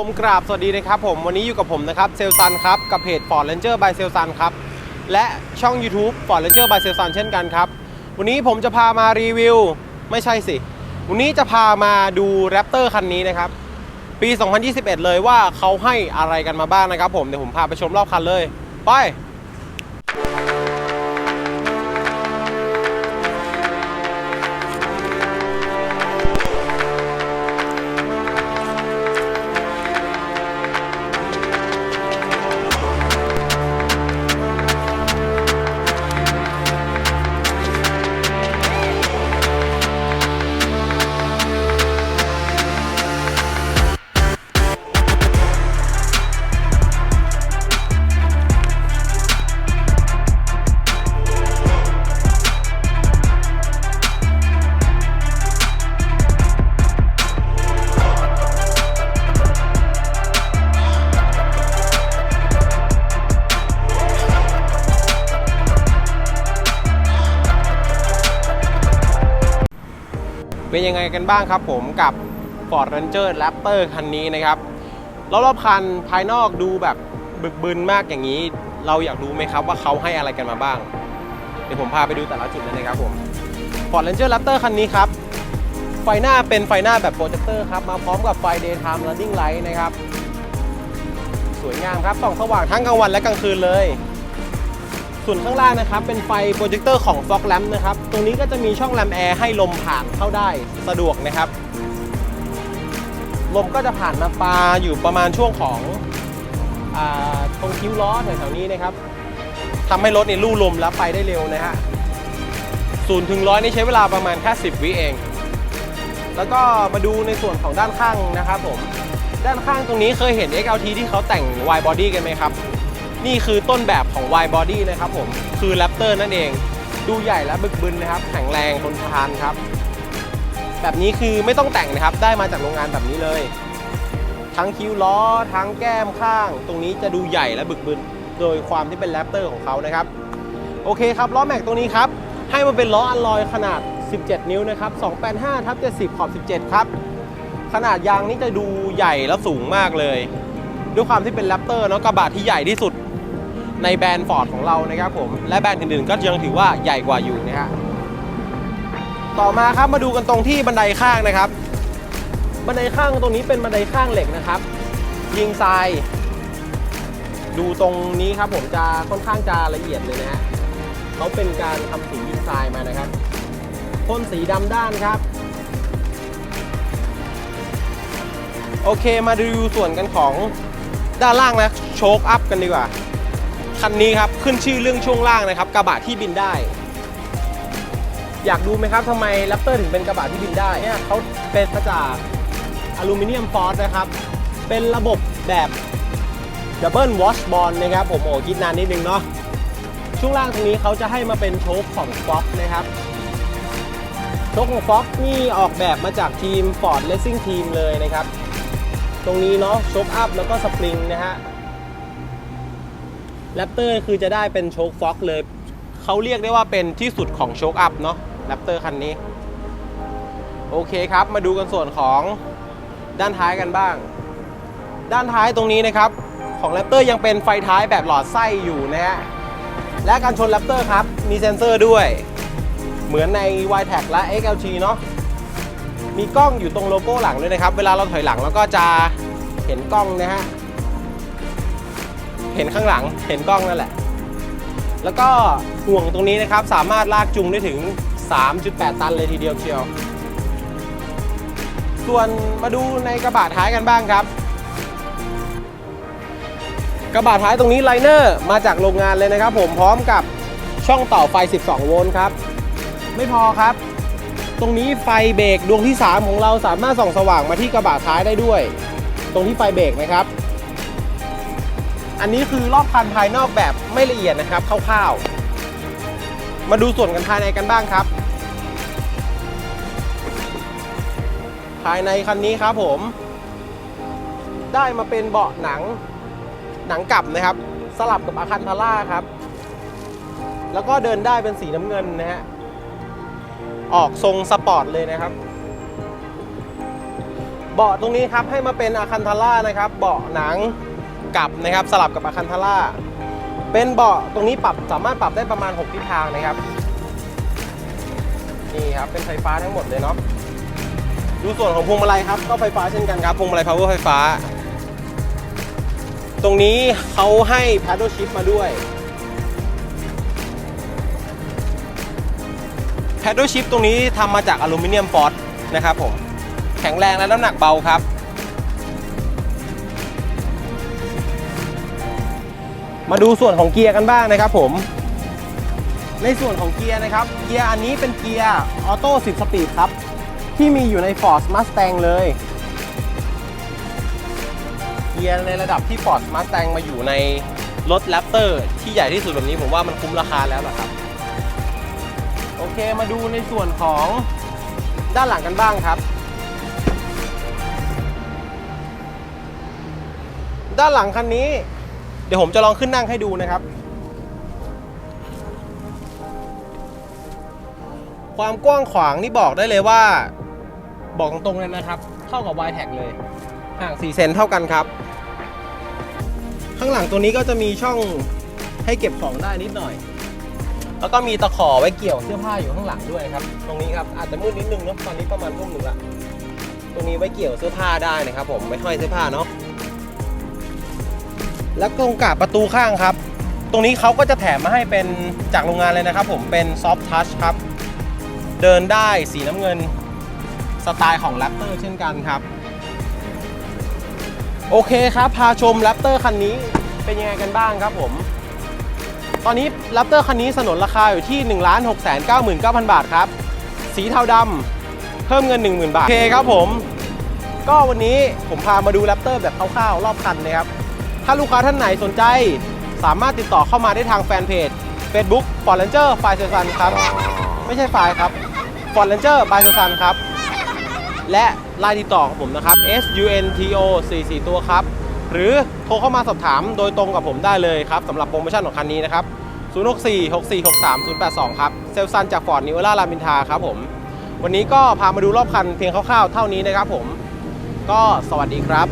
ผมกราบสวัสดีนะครับผมวันนี้อยู่กับผมนะครับเซลซันครับกับเพจ Ford Ranger by เซลซันครับและช่อง YouTube Ford Ranger by เซลซันเช่นกันครับ วันนี้ผมจะพามารีวิว ไม่ใช่สิ วันนี้จะพามาดูแรปเตอร์คันนี้นะครับ ปี 2021 เลยว่าเขาให้อะไรกันมาบ้างนะครับผม เดี๋ยวผมพาไปชมรอบคันเลย ไป เป็นยังไงกันบ้างครับผมกับ Ford Ranger Raptor คันนี้นะครับรอบๆคันภายนอกดูแบบบึกบึนมากอย่างนี้ เราอยากรู้ไหมครับว่าเขาให้อะไรกันมาบ้าง เดี๋ยวผมพาไปดูแต่ละจุดเลยนะครับผม Ford Ranger Raptor คันนี้ครับ ไฟหน้าเป็นไฟหน้าแบบโปรเจคเตอร์ครับ มาพร้อมกับไฟ daytime running light นะครับ สวยงามครับส่องสว่างทั้งกลางวันและกลางคืนเลย ส่วนข้างล่างนะครับเป็นไฟโปรเจคเตอร์ของ Fog Lamp นะครับ ตรงนี้ก็จะมีช่องแรมแอร์ให้ลมผ่านเข้าได้สะดวกนะครับ ลมก็จะผ่านมาปาอยู่ประมาณช่วงของอตรงคิ้วล้อแถวๆนี้นะครับทำให้รถเนี่ยลู่ลมแล้วไปได้เร็วนะฮะศูนย์ถึงร้อยนี่ใช้เวลาประมาณแค่10 วิเอง แล้วก็มาดูในส่วนของด้านข้างนะครับผม ด้านข้างตรงนี้เคยเห็น XLT ที่เขาแต่ง wide body กันไหมครับ นี่คือต้นแบบของ w i d body นะครับผม คือ Raptor นั่นเอง ดูใหญ่และบึกบึนนะครับ แข็งแรงทนทานครับ แบบนี้คือไม่ต้องแต่งนะครับ ได้มาจากโรงงานแบบนี้เลย ทั้งคิ้วล้อ ทั้งแก้มข้าง ตรงนี้จะดูใหญ่และบึกบึน โดยความที่เป็น Raptor ของเขานะครับ โอเคครับ ล้อแม็กตรงนี้ครับ ให้มันเป็นล้ออัลลอยขนาด 17 นิ้วนะครับ 285ทับ70ขอบ 17 ครับ ขนาดยางนี่จะดูใหญ่แล้วสูงมากเลยด้วยความที่เป็นแรปเตอร์เนาะกระบะที่ใหญ่ที่สุด ในแบรนด์ฟอร์ดของเรานะครับผมและแบรนด์อื่นๆ ก็ยังถือว่าใหญ่กว่าอยู่นะฮะต่อมาครับมาดูกันตรงที่บันไดข้างนะครับ บันไดข้างตรงนี้เป็นบันไดข้างเหล็กนะครับ ยิงทราย ดูตรงนี้ครับผมจะค่อนข้างจะละเอียดเลยนะฮะเขาเป็นการทำสียิงทรายมานะครับพ่นสีดำด้านครับ โอเคมาดูส่วนกันของด้านล่างนะโชคอัพกันดีกว่า คันนี้ครับขึ้นชื่อเรื่องช่วงล่างนะครับ กระบะที่บินได้ อยากดูไหมครับทำไมแรปเตอร์ถึงเป็นกระบะที่บินได้เนี่ยเขาเป็นมาจากอลูมิเนียมฟอสนะครับ เป็นระบบแบบดับเบิลวอชบอลนะครับ ผมโอ้คิดนานนิดนึงเนาะช่วงล่างตรงนี้เขาจะให้มาเป็นโชคของฟ็อกนะครับโชคของฟ็อกนี่ออกแบบมาจากทีม Ford Racing Team เลยนะครับ ตรงนี้เนาะโชคอัพแล้วก็สปริงนะฮะ แรปเตอร์คือจะได้เป็นโชคฟ็อกเลย เขาเรียกได้ว่าเป็นที่สุดของโชคอัพเนาะแรปเตอร์คันนี้ โอเคครับ มาดูกันส่วนของด้านท้ายกันบ้าง ด้านท้ายตรงนี้นะครับ ของแรปเตอร์ยังเป็นไฟท้ายแบบหลอดไส้อยู่นะฮะ และการชนแรปเตอร์ครับ มีเซ็นเซอร์ด้วย เหมือนใน y t a c และ XLT เนาะ มีกล้องอยู่ตรงโลโก้หลังด้วยนะครับ เวลาเราถอยหลังเราก็จะเห็นกล้องนะฮะ เห็นข้างหลังเห็นกล้องนั่นแหละ แล้วก็ห่วงตรงนี้นะครับสามารถลากจูงได้ถึง 3.8 ตันเลยทีเดียวเชียว ส่วนมาดูในกระบะท้ายกันบ้างครับ กระบะท้ายตรงนี้ไลเนอร์มาจากโรงงานเลยนะครับ ผมพร้อมกับช่องต่อไฟ 12 โวลต์ครับ ไม่พอครับ ตรงนี้ไฟเบรกดวงที่ 3 ของเราสามารถส่องสว่างมาที่กระบะท้ายได้ด้วย ตรงที่ไฟเบรกนะครับ อันนี้คือรอบคันภายนอกแบบไม่ละเอียดนะครับคร่าวๆ มาดูส่วนกันภายในกันบ้างครับ ภายในคันนี้ครับผม ได้มาเป็นเบาะหนังหนังกลับนะครับ สลับกับอาคันทาร่าครับ แล้วก็เดินได้เป็นสีน้ำเงินนะฮะออกทรงสปอร์ตเลยนะครับ เบาะตรงนี้ครับให้มาเป็นอาคันทาร่านะครับ เบาะหนัง กลับนะครับ สลับกับอาคันทาร่าเป็นเบาะตรงนี้ปรับสามารถปรับได้ประมาณ 6 ทิศทางนะครับ นี่ครับ เป็นไฟฟ้าทั้งหมดเลยเนาะดูส่วนของพวงมาลัยครับ ก็ไฟฟ้าเช่นกันครับพวงมาลัย power ไฟฟ้า ตรงนี้เขาให้ paddle shift มาด้วย paddle shift ตรงนี้ทำมาจากอลูมิเนียมฟอสนะครับผม แข็งแรงและน้ำหนักเบาครับ มาดูส่วนของเกียร์กันบ้างนะครับผม ในส่วนของเกียร์นะครับ เกียร์อันนี้เป็นเกียร์ออโต้10สปีดครับ ที่มีอยู่ใน Ford Mustang เลย เกียร์ในระดับที่ Ford Mustang มาอยู่ในรถ Raptor ที่ใหญ่ที่สุดแบบนี้ผมว่ามันคุ้มราคาแล้วล่ะครับ โอเคมาดูในส่วนของด้านหลังกันบ้างครับ ด้านหลังคันนี้ ดี๋ยวผมจะลองขึ้นนั่งให้ดูนะครับ ความกว้างขวางนี่บอกได้เลยว่า บอกตรงๆเลยนะครับ เท่ากับ y t แท็เลยห่าง4เซนเท่ากันครับ ข้างหลังตัวนี้ก็จะมีช่องให้เก็บของได้นิดหน่อย แล้วก็มีตะขอไว้เกี่ยวเสื้อผ้าอยู่ข้างหลังด้วยครับ ตรงนี้ครับอาจจะมืดนิดนึงเนาะตอนนี้ประมาณทุ่มหนึ่งละตรงนี้ไว้เกี่ยวเสื้อผ้าได้นะครับ ผมไม่ห้อยเสื้อผ้าเนาะ แล้วตรงกาบประตูข้างครับ ตรงนี้เขาก็จะแถมมาให้เป็นจากโรงงานเลยนะครับ ผมเป็นซอฟ t ์ทัชครับ เดินได้สีน้ำเงินสไตล์ของแรปเตอร์เช่นกันครับ โอเคครับ พาชมแรปเตอร์คันนี้เป็นยังไงกันบ้างครับผม ตอนนี้แรปเตอร์คันนี้สนนราคาอยู่ที่ 1 6 9 9 9 0 0 บาทครับ สีเทาดำเพิ่มเงิน 10,000 บาท โอเคครับผม ก็วันนี้ผมพามาดูแรปเตอร์แบบคร่าวๆ รอบคันนะครับ ถ้าลูกค้าท่านไหนสนใจ สามารถติดต่อเข้ามาได้ทางแฟนเพจ Facebook f o r d Ranger ไฟเซอร์ซันครับ ไม่ใช่ไฟล์ครับ f o r d Ranger by เซอร์ซันครับ และไลน์ติดต่อของผมนะครับ S U N T O 44ตัวครับ หรือโทรเข้ามาสอบถามโดยตรงกับผมได้เลยครับสำหรับโปรโมชั่นของคันนี้นะครับ 064 6463 082 ครับ เซลซันจากฟอร์ดนิวล่ารามินทาครับผม วันนี้ก็พามาดูรอบคันเพียงคร่าวๆเท่านี้นะครับผม ก็สวัสดีครับ